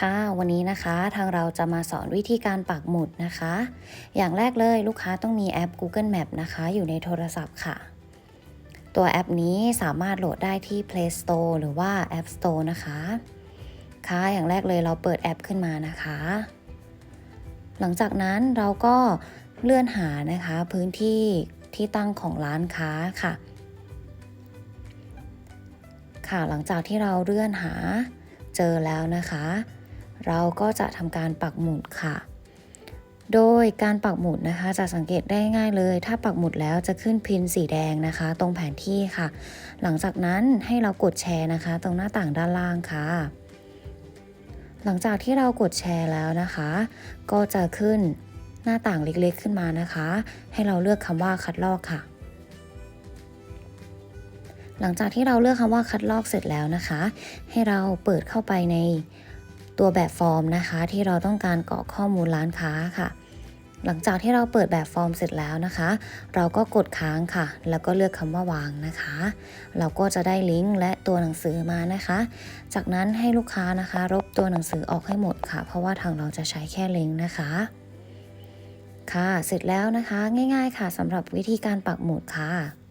ค่ะวันนี้นะคะทางเราจะมาสอนวิธีการปักหมุดนะคะ อย่างแรกเลยลูกค้าต้องมีแอป Google Map นะคะ อยู่ในโทรศัพท์ค่ะ ตัวแอปนี้สามารถโหลดได้ที่ Play Store หรือว่า App Store นะคะค่ะอย่างแรกเลยเราเปิดแอปขึ้นมานะคะ หลังจากนั้นเราก็เลื่อนหานะคะ พื้นที่ที่ตั้งของร้านค้าค่ะ ค่ะหลังจากที่เราเลื่อนหาเจอแล้วนะคะ เราก็จะทำการปักหมุดค่ะ โดยการปักหมุดนะคะ จะสังเกตได้ง่ายเลย ถ้าปักหมุดแล้วจะขึ้นพินสีแดงนะคะ ตรงแผนที่ค่ะ หลังจากนั้นให้เรากดแชร์นะคะ ตรงหน้าต่างด้านล่างค่ะ หลังจากที่เรากดแชร์แล้วนะคะ ก็จะขึ้นหน้าต่างเล็กๆขึ้นมานะคะ ให้เราเลือกคำว่าคัดลอกค่ะหลังจากที่เราเลือกคำว่าคัดลอกเสร็จแล้วนะคะ ให้เราเปิดเข้าไปใน ตัวแบบฟอร์มนะคะ ที่เราต้องการกรอกข้อมูลร้านค้าค่ะ หลังจากที่เราเปิดแบบฟอร์มเสร็จแล้วนะคะ เราก็กดค้างค่ะ แล้วก็เลือกคำว่าวางนะคะ เราก็จะได้ลิงก์และตัวหนังสือมานะคะ จากนั้นให้ลูกค้านะคะลบตัวหนังสือออกให้หมดค่ะ เพราะว่าทางเราจะใช้แค่ลิงก์นะคะค่ะ เสร็จแล้วนะคะ ง่าย ๆ ค่ะสำหรับวิธีการปักหมุดค่ะ